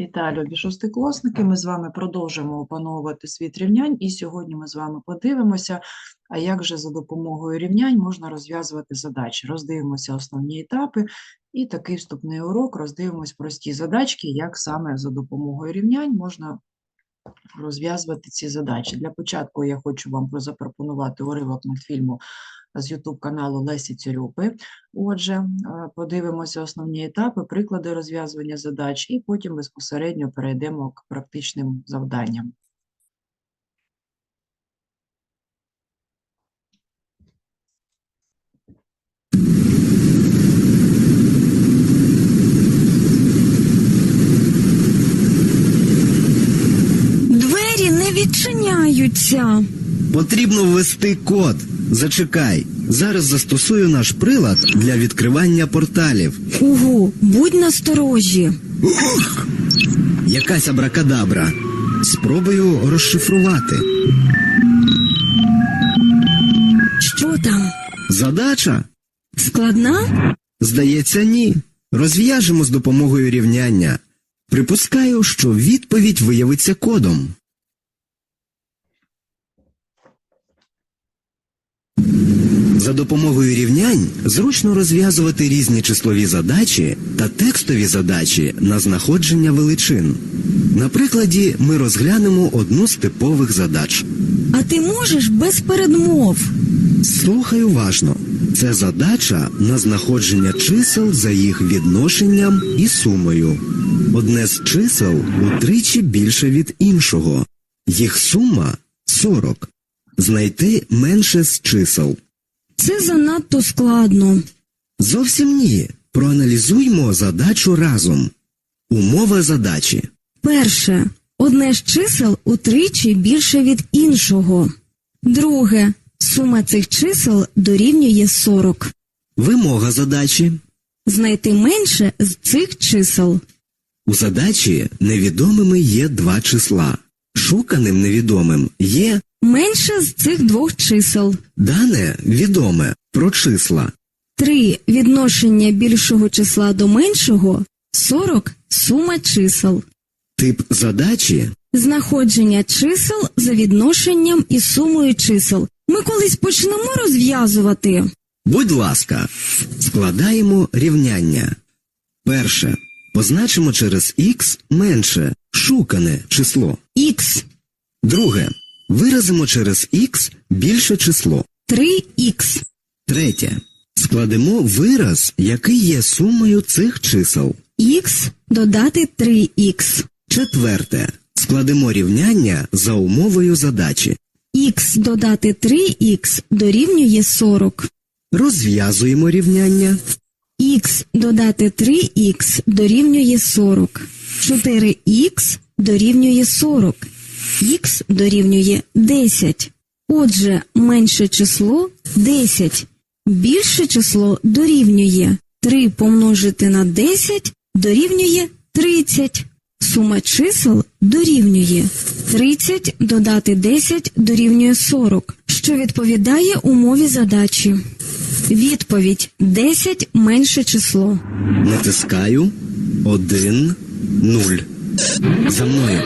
Вітаю, любі шостикласники. Ми з вами продовжимо опановувати світ рівнянь, і сьогодні ми з вами подивимося, а як же за допомогою рівнянь можна розв'язувати задачі. Роздивимося основні етапи, і такий вступний урок роздивимось прості задачки, як саме за допомогою рівнянь можна розв'язувати ці задачі. Для початку я хочу вам запропонувати уривок мультфільму з YouTube каналу Лесі Цюрюпи. Отже, е, подивимося основні етапи, приклади розв'язування задач, і потім безпосередньо перейдемо к практичним завданням. Двері не відчиняються. Потрібно ввести код. Зачекай. Зараз застосую наш прилад для відкривання порталів. Угу, будь насторожі. Якась абракадабра. Спробую розшифрувати. Що там? Задача? Складна? Здається, ні. Розв'яжемо з допомогою рівняння. Припускаю, що відповідь виявиться кодом. За допомогою рівнянь зручно розв'язувати різні числові задачі та текстові задачі на знаходження величин. На прикладі ми розглянемо одну з типових задач. А ти можеш без передмов. Слухай уважно. Це задача на знаходження чисел за їх відношенням і сумою. Одне з чисел утричі більше від іншого. Їх сума 40. Знайти менше з чисел. Це занадто складно. Зовсім ні. Проаналізуймо задачу разом. Умова задачі. Перше. Одне з чисел утричі більше від іншого. Друге. Сума цих чисел дорівнює 40. Вимога задачі. Знайти менше з цих чисел. У задачі невідомими є два числа. Шуканим невідомим є Менше з цих двох чисел. Дане відоме про числа. 3. Відношення більшого числа до меншого 40 сума чисел. Тип задачі Знаходження чисел за відношенням і сумою чисел. Ми колись почнемо розв'язувати. Будь ласка, складаємо рівняння. Перше. Позначимо через х менше шукане число. Х Друге. Виразимо через х більше число. 3х. Третє. Складемо вираз, який є сумою цих чисел. Х додати 3х. Четверте. Складемо рівняння за умовою задачі. Х додати 3х дорівнює 40. Розв'язуємо рівняння. Х додати 3х дорівнює 40. 4х дорівнює 40. Х дорівнює 10. Отже, менше число 10. Більше число дорівнює 3 помножити на 10 дорівнює 30. Сума чисел дорівнює 30 додати 10 дорівнює 40, що відповідає умові задачі. Відповідь 10 менше число. Натискаю 1, 0. За мною.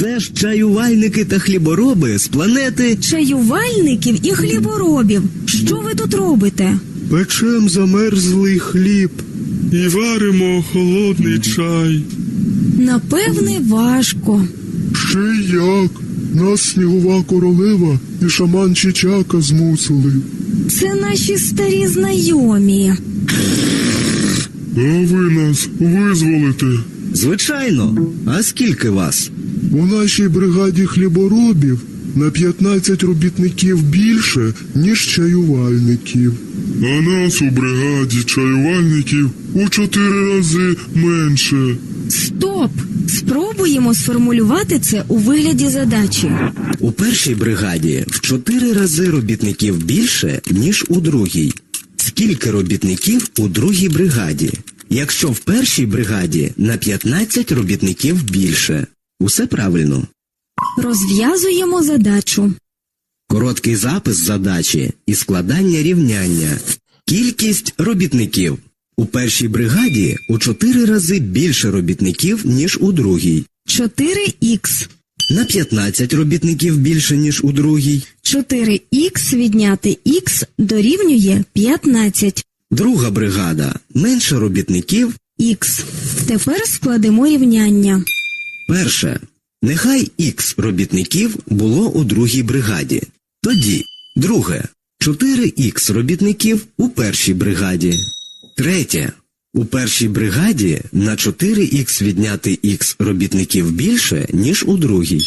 Це ж чаювальники та хлібороби з планети Чаювальників і хліборобів. Що ви тут робите? Печем замерзлий хліб і варимо холодний чай. Напевне, важко. Ще як. Нас снігова королева і шаман Чичака змусили. Це наші старі знайомі. А ви нас визволите. Звичайно. А скільки вас? У нашій бригаді хліборобів на 15 робітників більше, ніж чаювальників. А нас у бригаді чаювальників у чотири рази менше. Стоп! Спробуємо сформулювати це у вигляді задачі. У першій бригаді в чотири рази робітників більше, ніж у другій. Скільки робітників у другій бригаді? Якщо в першій бригаді на 15 робітників більше. Усе правильно. Розв'язуємо задачу. Короткий запис задачі і складання рівняння. Кількість робітників. У першій бригаді у 4 рази більше робітників, ніж у другій. 4х. На 15 робітників більше, ніж у другій. 4х відняти х дорівнює 15. Друга бригада менше робітників. Х. Тепер складемо рівняння. Перше. Нехай х робітників було у другій бригаді. Тоді, друге, 4х робітників у першій бригаді. Третє. У першій бригаді на 4х відняти х робітників більше, ніж у другій.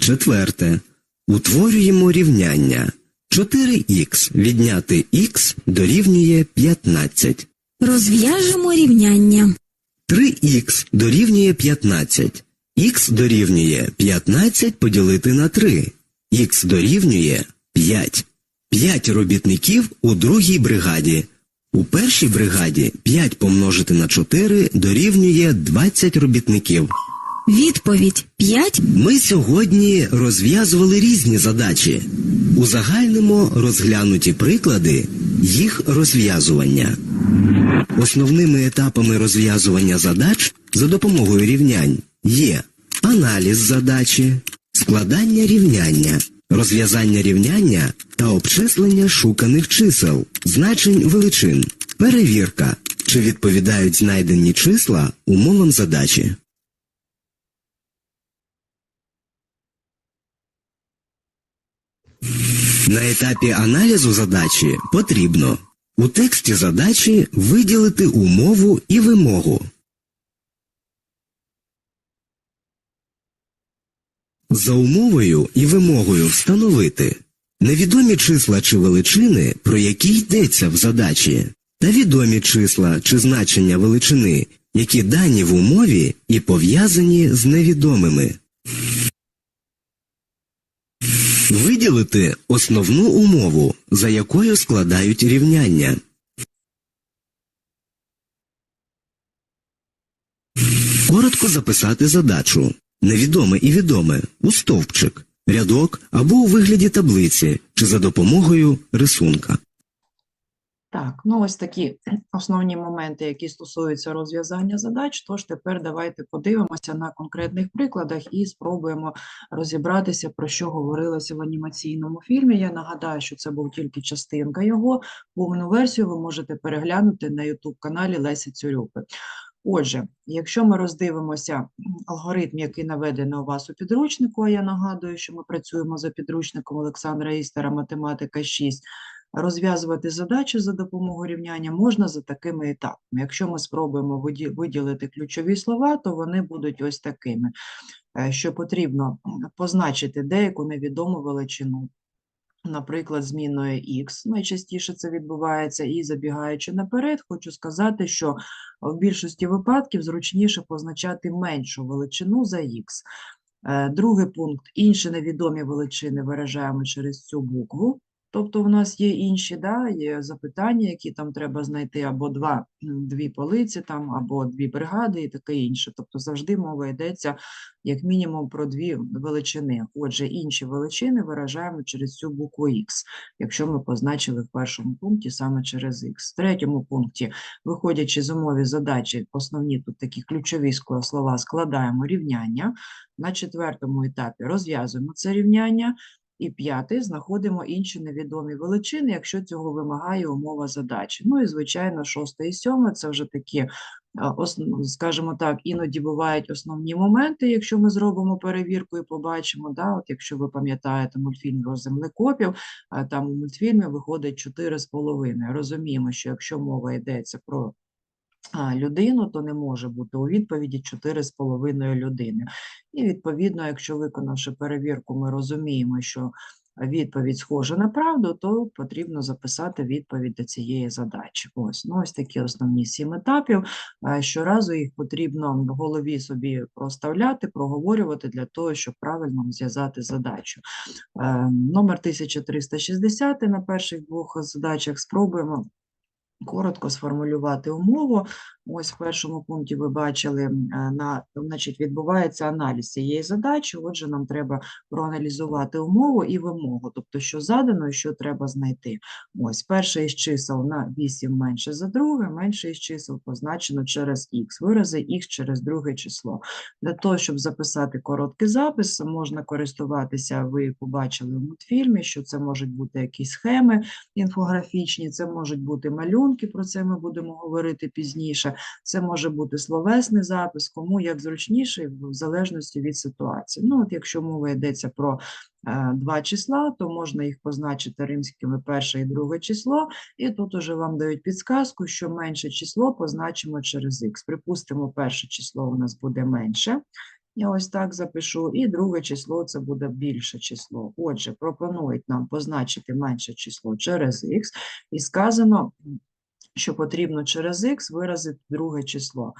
Четверте. Утворюємо рівняння. 4х відняти х дорівнює 15. Розв'яжемо рівняння. 3х дорівнює 15. Х дорівнює 15 поділити на 3. Х дорівнює 5. 5 робітників у другій бригаді. У першій бригаді 5 помножити на 4 дорівнює 20 робітників. Відповідь 5. Ми сьогодні розв'язували різні задачі. Узагальнимо розглянуті приклади їх розв'язування. Основними етапами розв'язування задач за допомогою рівнянь є аналіз задачі, складання рівняння, розв'язання рівняння та обчислення шуканих чисел, значень величин, перевірка, чи відповідають знайдені числа умовам задачі. На етапі аналізу задачі потрібно у тексті задачі виділити умову і вимогу. За умовою і вимогою встановити невідомі числа чи величини, про які йдеться в задачі, та відомі числа чи значення величини, які дані в умові і пов'язані з невідомими. Виділити основну умову, за якою складають рівняння. Коротко записати задачу. Невідоме і відоме у стовпчик, рядок або у вигляді таблиці чи за допомогою рисунка. Так, ну ось такі основні моменти, які стосуються розв'язання задач. Тож тепер давайте подивимося на конкретних прикладах і спробуємо розібратися, про що говорилося в анімаційному фільмі. Я нагадаю, що це був тільки частинка його. Повну версію ви можете переглянути на YouTube-каналі Лесі Цюрюпи. Отже, якщо ми роздивимося алгоритм, який наведений у вас у підручнику, а я нагадую, що ми працюємо за підручником Олександра Істера «Математика 6», розв'язувати задачі за допомогою рівняння можна за такими етапами. Якщо ми спробуємо виділити ключові слова, то вони будуть ось такими, Е, що потрібно позначити деяку невідому величину, наприклад, зміною х, найчастіше це відбувається, і забігаючи наперед, хочу сказати, що в більшості випадків зручніше позначати меншу величину за х. Е, Другий пункт інші невідомі величини виражаємо через цю букву. Тобто в нас є інші да, є запитання, які там треба знайти, або два, дві полиці, там, або дві бригади і таке інше. Тобто завжди мова йдеться як мінімум про дві величини. Отже, інші величини виражаємо через цю букву Х, якщо ми позначили в першому пункті саме через Х. В третьому пункті, виходячи з умови задачі, основні тут такі ключові слова, складаємо рівняння. На четвертому етапі розв'язуємо це рівняння. І п'ятий знаходимо інші невідомі величини, якщо цього вимагає умова задачі. Ну і звичайно, шосте і сьоме це вже такі, ос- скажімо так, іноді бувають основні моменти, якщо ми зробимо перевірку і побачимо. Да, от якщо ви пам'ятаєте мультфільм про землекопів, там у мультфільмі виходить 4,5. Розуміємо, що якщо мова йдеться про людину, то не може бути у відповіді 4,5 людини. І відповідно, якщо виконавши перевірку, ми розуміємо, що відповідь схожа на правду, то потрібно записати відповідь до цієї задачі. Ось, ну, ось такі основні сім етапів. Щоразу їх потрібно в голові собі проставляти, проговорювати для того, щоб правильно зв'язати задачу. Е, Номер 1360 на перших двох задачах спробуємо коротко сформулювати умову. Ось в першому пункті ви бачили, е, на, значить, відбувається аналіз цієї задачі. Отже, нам треба проаналізувати умову і вимогу, тобто, що задано і що треба знайти. Ось перше із чисел на 8 менше за друге, менше із чисел позначено через х, вирази х через друге число. Для того, щоб записати короткий запис, можна користуватися, ви побачили в мультфільмі, що це можуть бути якісь схеми інфографічні, це можуть бути малюнки, про це ми будемо говорити пізніше. Це може бути словесний запис, кому як зручніше, в залежності від ситуації. Ну, от якщо мова йдеться про е, два числа, то можна їх позначити римськими перше і друге число, і тут уже вам дають підсказку, що менше число позначимо через х. Припустимо, перше число у нас буде менше. Я ось так запишу, і друге число це буде більше число. Отже, пропонують нам позначити менше число через х, і сказано, що потрібно через х виразити друге число.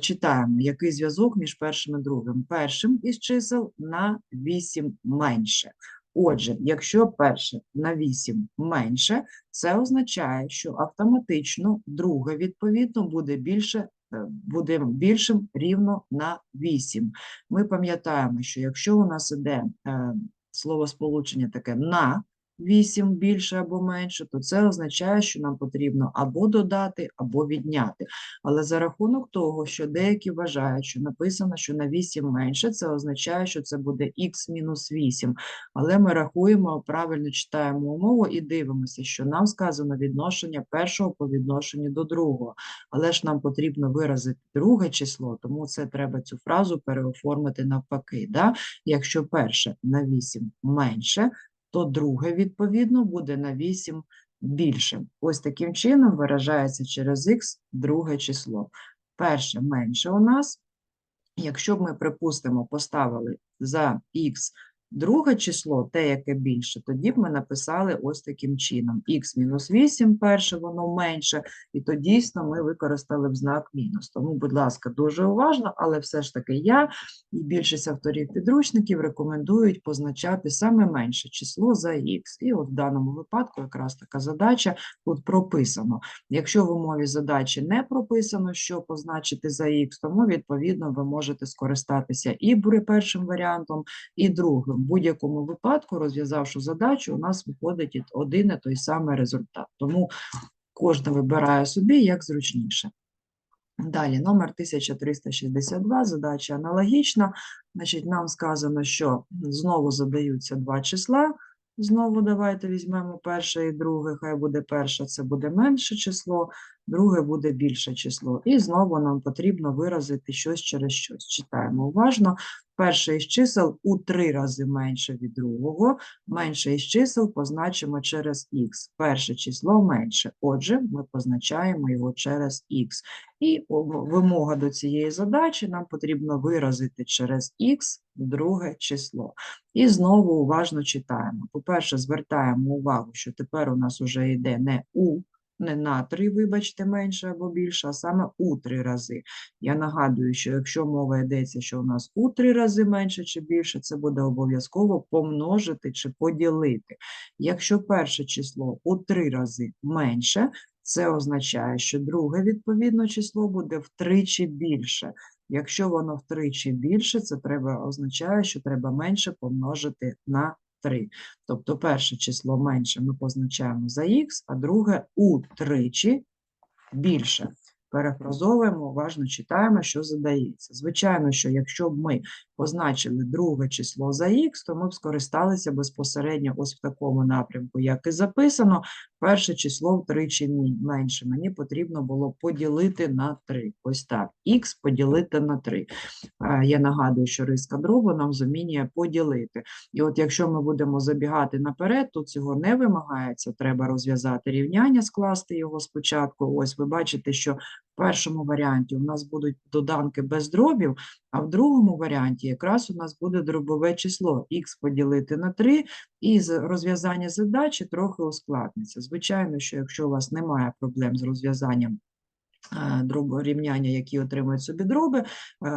Читаємо, який зв'язок між першим і другим. Першим із чисел на 8 менше. Отже, якщо перше на 8 менше, це означає, що автоматично друге, відповідно, буде більше е, буде більшим рівно на 8. Ми пам'ятаємо, що якщо у нас іде е, словосполучення таке на 8 більше або менше, то це означає, що нам потрібно або додати, або відняти. Але за рахунок того, що деякі вважають, що написано, що на 8 менше, це означає, що це буде мінус 8. Але ми рахуємо, правильно читаємо умову і дивимося, що нам сказано відношення першого по відношенню до другого. Але ж нам потрібно виразити друге число, тому це треба цю фразу переоформити навпаки. Да? Якщо перше на 8 менше, то друге, відповідно, буде на 8 більше. Ось таким чином виражається через х друге число. Перше менше у нас. Якщо б ми, припустимо, поставили за х друге число, те, яке більше, тоді б ми написали ось таким чином. х мінус 8 перше, воно менше, і то дійсно ми використали б знак мінус. Тому, будь ласка, дуже уважно, але все ж таки я і більшість авторів підручників рекомендують позначати саме менше число за х. І от в даному випадку якраз така задача тут прописано. Якщо в умові задачі не прописано, що позначити за х, тому відповідно ви можете скористатися і першим варіантом, і другим. В будь-якому випадку, розв'язавши задачу, у нас виходить один і той самий результат. Тому кожен вибирає собі як зручніше. Далі, номер 1362, задача аналогічна. Значить, нам сказано, що знову задаються два числа. Знову давайте візьмемо перше і друге. Хай буде перше, це буде менше число, друге буде більше число. І знову нам потрібно виразити щось через щось. Читаємо уважно. Перше із чисел у три рази менше від другого. Менше із чисел позначимо через х. Перше число менше. Отже, ми позначаємо його через х. І вимога до цієї задачі нам потрібно виразити через х друге число. І знову уважно читаємо. По-перше, звертаємо увагу, що тепер у нас вже йде не у, не на 3, вибачте, менше або більше, а саме у 3 рази. Я нагадую, що якщо мова йдеться, що у нас у 3 рази менше чи більше, це буде обов'язково помножити чи поділити. Якщо перше число у 3 рази менше, це означає, що друге відповідно число буде втричі більше. Якщо воно втричі більше, це треба означає, що треба менше помножити на 3. Тобто перше число менше ми позначаємо за х, а друге утричі більше. Перефразовуємо, уважно читаємо, що задається. Звичайно, що якщо б ми позначили друге число за х, то ми б скористалися безпосередньо ось в такому напрямку, як і записано. Перше число втричі менше. Мені потрібно було поділити на 3. Ось так. Х поділити на 3. Е, Я нагадую, що риска дробу нам замінює поділити. І от якщо ми будемо забігати наперед, то цього не вимагається. Треба розв'язати рівняння, скласти його спочатку. Ось ви бачите, що першому варіанті у нас будуть доданки без дробів, а в другому варіанті якраз у нас буде дробове число х поділити на 3, і з розв'язання задачі трохи ускладниться. Звичайно, що якщо у вас немає проблем з розв'язанням е, рівняння, які отримують собі дроби, е,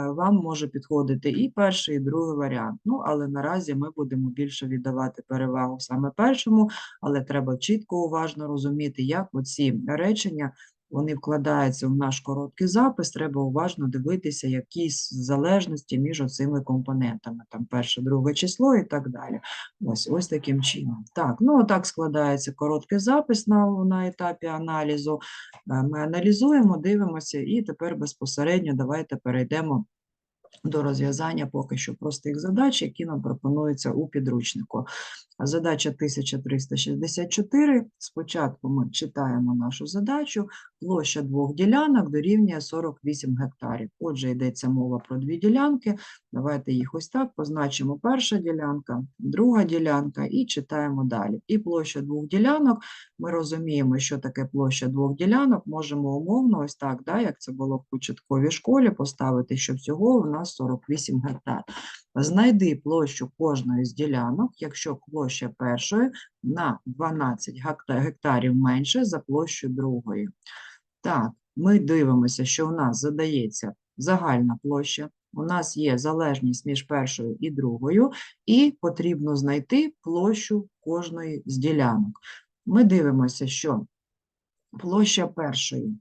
вам може підходити і перший, і другий варіант. Ну, але наразі ми будемо більше віддавати перевагу саме першому, але треба чітко, уважно розуміти, як оці речення вони вкладаються в наш короткий запис, треба уважно дивитися, які залежності між оцими компонентами, там перше, друге число і так далі. Ось, ось таким чином. Так, ну так складається короткий запис на, на етапі аналізу. Е, Ми аналізуємо, дивимося, і тепер безпосередньо давайте перейдемо до розв'язання поки що простих задач, які нам пропонуються у підручнику. Задача 1364. Спочатку ми читаємо нашу задачу. Площа двох ділянок дорівнює 48 гектарів. Отже, йдеться мова про дві ділянки. Давайте їх ось так позначимо. Перша ділянка, друга ділянка і читаємо далі. І площа двох ділянок. Ми розуміємо, що таке площа двох ділянок. Можемо умовно ось так, да, як це було в початковій школі, поставити, що всього у нас 48 гектар. Знайди площу кожної з ділянок, якщо площа першої на 12 гектарів менше за площу другої. Так, ми дивимося, що у нас задається загальна площа, у нас є залежність між першою і другою, і потрібно знайти площу кожної з ділянок. Ми дивимося, що площа першої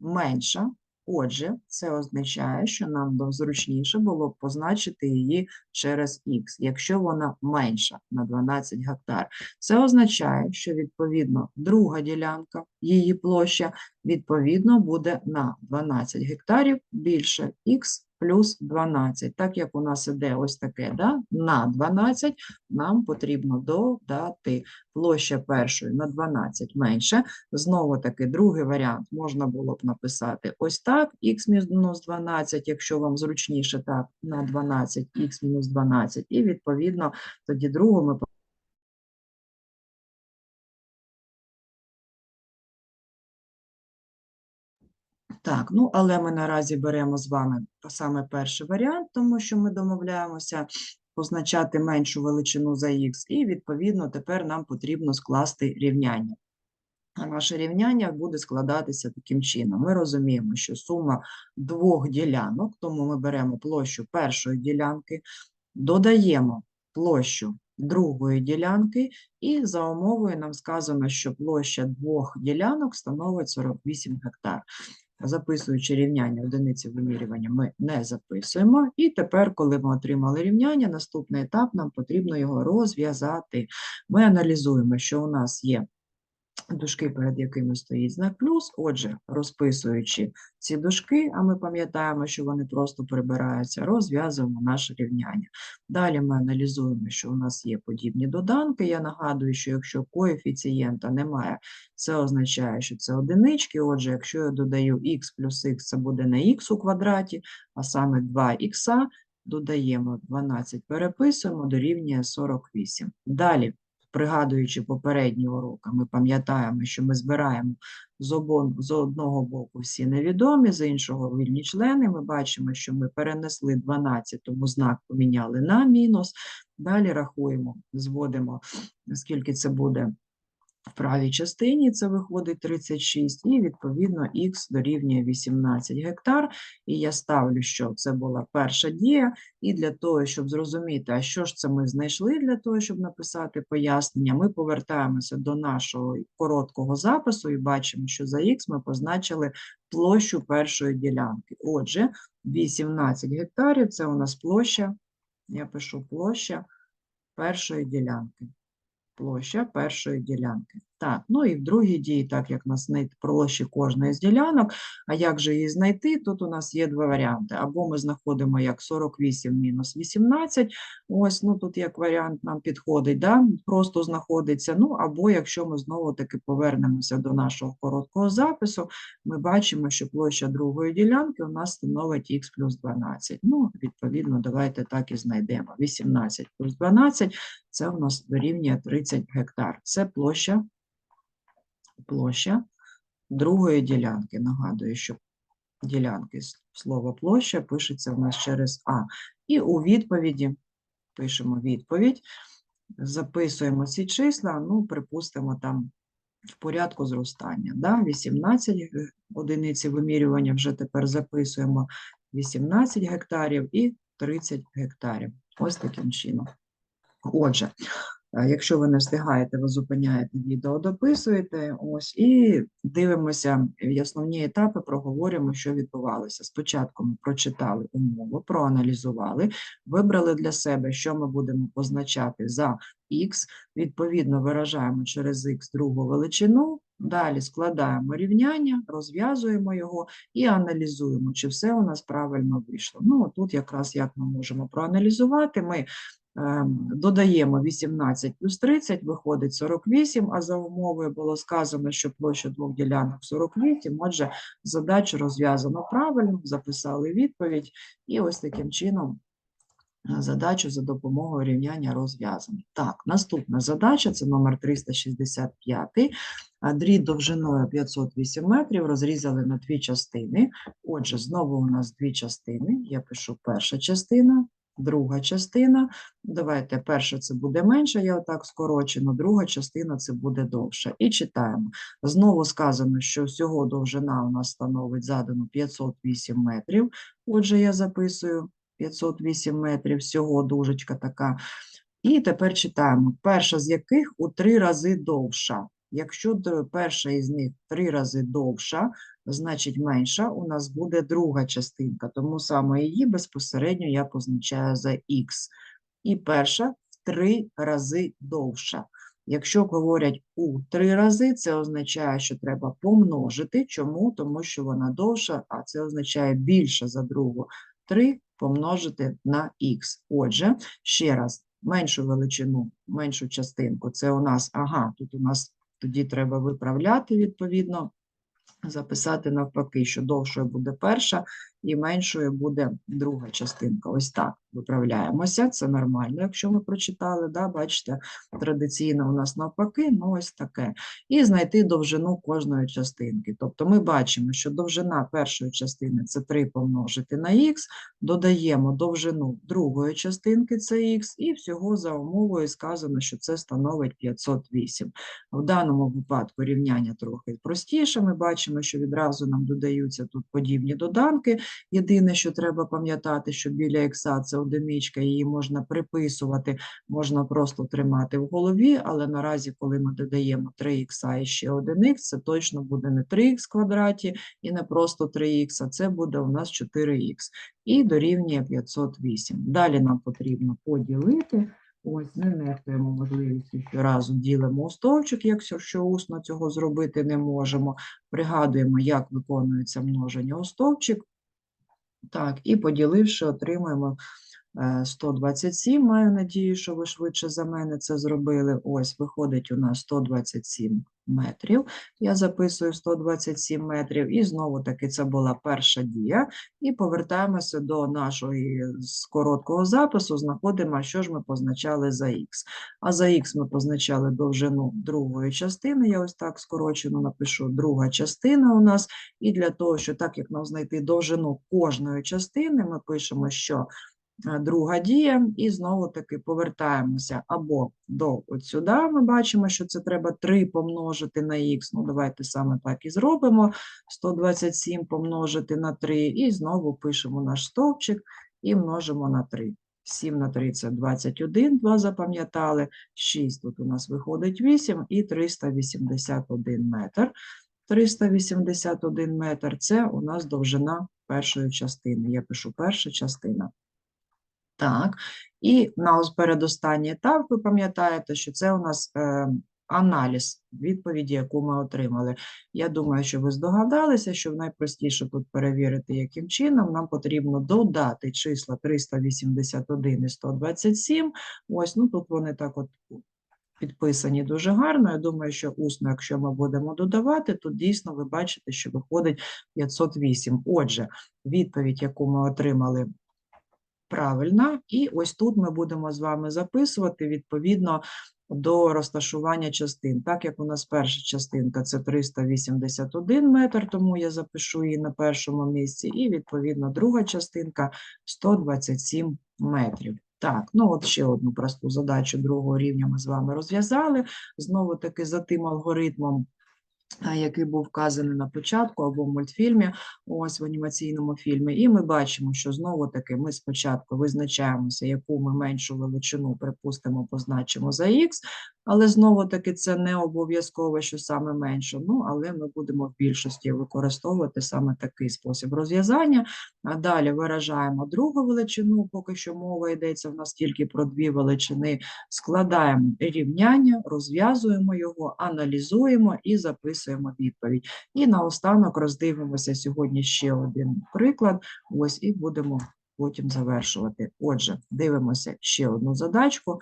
менша, отже, це означає, що нам зручніше було б позначити її через х, якщо вона менша на 12 гектар. Це означає, що відповідно друга ділянка, її площа, відповідно буде на 12 гектарів більше х плюс 12. Так як у нас іде ось таке, да? на 12 нам потрібно додати площа першої на 12 менше. Знову таки, другий варіант можна було б написати ось так, х мінус 12, якщо вам зручніше так, на 12, х мінус 12, і відповідно тоді другу ми Так, ну але ми наразі беремо з вами саме перший варіант, тому що ми домовляємося позначати меншу величину за х, і відповідно тепер нам потрібно скласти рівняння. А наше рівняння буде складатися таким чином. Ми розуміємо, що сума двох ділянок, тому ми беремо площу першої ділянки, додаємо площу другої ділянки, і за умовою нам сказано, що площа двох ділянок становить 48 гектар. Записуючи рівняння одиниці вимірювання, ми не записуємо. І тепер, коли ми отримали рівняння, наступний етап нам потрібно його розв'язати. Ми аналізуємо, що у нас є дужки, перед якими стоїть знак плюс. Отже, розписуючи ці дужки, а ми пам'ятаємо, що вони просто прибираються, розв'язуємо наше рівняння. Далі ми аналізуємо, що у нас є подібні доданки. Я нагадую, що якщо коефіцієнта немає, це означає, що це одинички. Отже, якщо я додаю х плюс х, це буде на х у квадраті, а саме 2х, додаємо 12, переписуємо, дорівнює 48. Далі, пригадуючи попередні уроки, ми пам'ятаємо, що ми збираємо з, обон, з одного боку всі невідомі, з іншого вільні члени. Ми бачимо, що ми перенесли 12, тому знак поміняли на мінус. Далі рахуємо, зводимо, скільки це буде в правій частині, це виходить 36, і відповідно х дорівнює 18 гектар. І я ставлю, що це була перша дія. І для того, щоб зрозуміти, а що ж це ми знайшли для того, щоб написати пояснення, ми повертаємося до нашого короткого запису і бачимо, що за х ми позначили площу першої ділянки. Отже, 18 гектарів це у нас площа, я пишу площа першої ділянки. Площа першої ділянки. Так, ну і в другій дії, так як нас знайти площі кожної з ділянок, а як же її знайти? Тут у нас є два варіанти. Або ми знаходимо як 48 мінус 18, ось, ну тут як варіант нам підходить, да? просто знаходиться. Ну, або якщо ми знову-таки повернемося до нашого короткого запису, ми бачимо, що площа другої ділянки у нас становить х плюс 12. Ну, відповідно, давайте так і знайдемо. 18 плюс 12 – це у нас дорівнює 30 гектар. Це площа площа другої ділянки. Нагадую, що ділянки слово площа пишеться в нас через А. І у відповіді пишемо відповідь, записуємо ці числа, ну, припустимо, там в порядку зростання. Да? 18 г- одиниці вимірювання вже тепер записуємо 18 гектарів і 30 гектарів. Ось таким чином. Отже, е, якщо ви не встигаєте, ви зупиняєте відео, дописуєте, ось, і дивимося основні етапи, проговорюємо, що відбувалося. Спочатку ми прочитали умову, проаналізували, вибрали для себе, що ми будемо позначати за х, відповідно виражаємо через х другу величину, далі складаємо рівняння, розв'язуємо його і аналізуємо, чи все у нас правильно вийшло. Ну, тут якраз як ми можемо проаналізувати, ми додаємо 18 плюс 30, виходить 48, а за умовою було сказано, що площа двох ділянок 48, отже, задачу розв'язано правильно, записали відповідь, і ось таким чином е, задачу за допомогою рівняння розв'язано. Так, наступна задача, це номер 365. а Дріт довжиною 508 метрів розрізали на дві частини. Отже, знову у нас дві частини. Я пишу перша частина, друга частина. Давайте перша це буде менше, я отак скорочено, друга частина це буде довше. І читаємо. Знову сказано, що всього довжина у нас становить задано 508 метрів. Отже, я записую 508 метрів, всього дужечка така. І тепер читаємо. Перша з яких у три рази довша. Якщо перша із них три рази довша, значить менша у нас буде друга частинка, тому саме її безпосередньо я позначаю за х. І перша в три рази довша. Якщо говорять у три рази, це означає, що треба помножити. Чому? Тому що вона довша, а це означає більше за другу. 3 помножити на х. Отже, ще раз, меншу величину, меншу частинку, це у нас, ага, тут у нас тоді треба виправляти відповідно, записати навпаки, що довшою буде перша і меншою буде друга частинка. Ось так виправляємося, це нормально, якщо ми прочитали, да, бачите, традиційно у нас навпаки, ну ось таке. І знайти довжину кожної частинки. Тобто ми бачимо, що довжина першої частини це 3 помножити на х, додаємо довжину другої частинки це х, і всього за умовою сказано, що це становить 508. В даному випадку рівняння трохи простіше. Ми бачимо, що відразу нам додаються тут подібні доданки. Єдине, що треба пам'ятати, що біля х це одиничка, її можна приписувати, можна просто тримати в голові, але наразі, коли ми додаємо 3х і ще 1х, це точно буде не 3х квадраті і не просто 3х, а це буде у нас 4х і дорівнює 508. Далі нам потрібно поділити. Ось не нехтуємо можливістю щоразу ділимо у стовпчик, якщо що усно цього зробити не можемо. Пригадуємо, як виконується множення у. Так, і поділивши, отримуємо е, 127. Маю надію, що ви швидше за мене це зробили. Ось виходить у нас 127 метрів. Я записую 127 метрів, і знову таки це була перша дія. І повертаємося до нашого з короткого запису, знаходимо, що ж ми позначали за х. А за х ми позначали довжину другої частини. Я ось так скорочено напишу друга частина у нас. І для того, що так як нам знайти довжину кожної частини, ми пишемо, що е, друга дія, і знову таки повертаємося або до от сюди. Ми бачимо, що це треба 3 помножити на х. Ну, давайте саме так і зробимо. 127 помножити на 3, і знову пишемо наш стовпчик і множимо на 3. 7 на 3 – це 21, 2 запам'ятали, 6 тут у нас виходить 8 і 381 метр. 381 метр – це у нас довжина першої частини. Я пишу перша частина. Так, і на передостанній етап, ви пам'ятаєте, що це у нас е, аналіз відповіді, яку ми отримали. Я думаю, що ви здогадалися, що найпростіше тут перевірити, яким чином нам потрібно додати числа 381 і 127. Ось, ну тут вони так от підписані дуже гарно. Я думаю, що усно, якщо ми будемо додавати, то дійсно ви бачите, що виходить 508. Отже, відповідь, яку ми отримали, правильна. І ось тут ми будемо з вами записувати відповідно до розташування частин. Так як у нас перша частинка це 381 метр, тому я запишу її на першому місці, і відповідно друга частинка 127 метрів. Так, ну от ще одну просту задачу другого рівня ми з вами розв'язали. Знову таки за тим алгоритмом, який був вказаний на початку або в мультфільмі, ось в анімаційному фільмі. І ми бачимо, що знову таки ми спочатку визначаємося, яку ми меншу величину, припустимо, позначимо за х, але знову таки це не обов'язково, що саме менше. Ну, але ми будемо в більшості використовувати саме такий спосіб розв'язання. А далі виражаємо другу величину, поки що мова йдеться в нас тільки про дві величини. Складаємо рівняння, розв'язуємо його, аналізуємо і записуємо відповідь. І наостанок роздивимося сьогодні ще один приклад. Ось і будемо потім завершувати. Отже, дивимося ще одну задачку.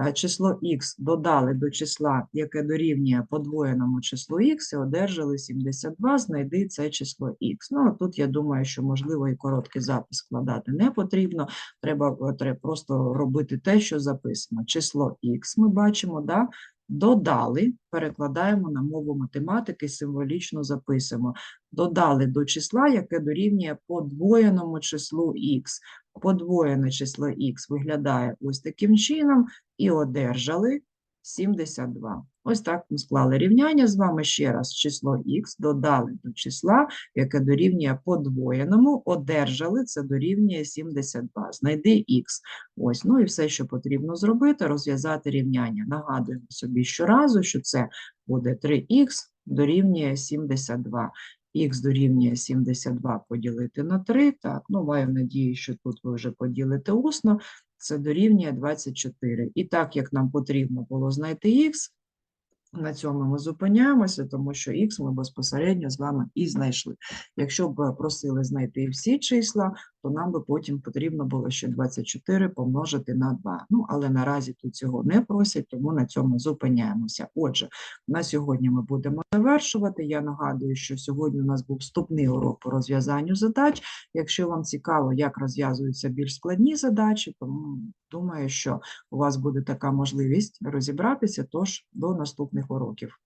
Е, Число х додали до числа, яке дорівнює подвоєному числу х, і одержали 72, знайди це число х. Ну, а тут я думаю, що можливо і короткий запис складати не потрібно. Треба, е, треба просто робити те, що записано. Число х ми бачимо, да? додали, перекладаємо на мову математики, символічно записуємо. Додали до числа, яке дорівнює подвоєному числу х. Подвоєне число х виглядає ось таким чином і одержали 72. Ось так ми склали рівняння з вами ще раз. Число х додали до числа, яке дорівнює подвоєному, одержали, це дорівнює 72. Знайди х. Ось, ну і все, що потрібно зробити, розв'язати рівняння. Нагадуємо собі щоразу, що це буде 3х дорівнює 72. Х дорівнює 72 поділити на 3. Так, ну маю надію, що тут ви вже поділите усно. Це дорівнює 24. І так, як нам потрібно було знайти х, на цьому ми зупиняємося, тому що х ми безпосередньо з вами і знайшли. Якщо б е, просили знайти всі числа, то нам би потім потрібно було ще 24 помножити на 2. Ну, але наразі тут цього не просять, тому на цьому зупиняємося. Отже, на сьогодні ми будемо завершувати. Я нагадую, що сьогодні у нас був вступний урок по розв'язанню задач. Якщо вам цікаво, як розв'язуються більш складні задачі, то думаю, що у вас буде така можливість розібратися, тож до наступних уроків.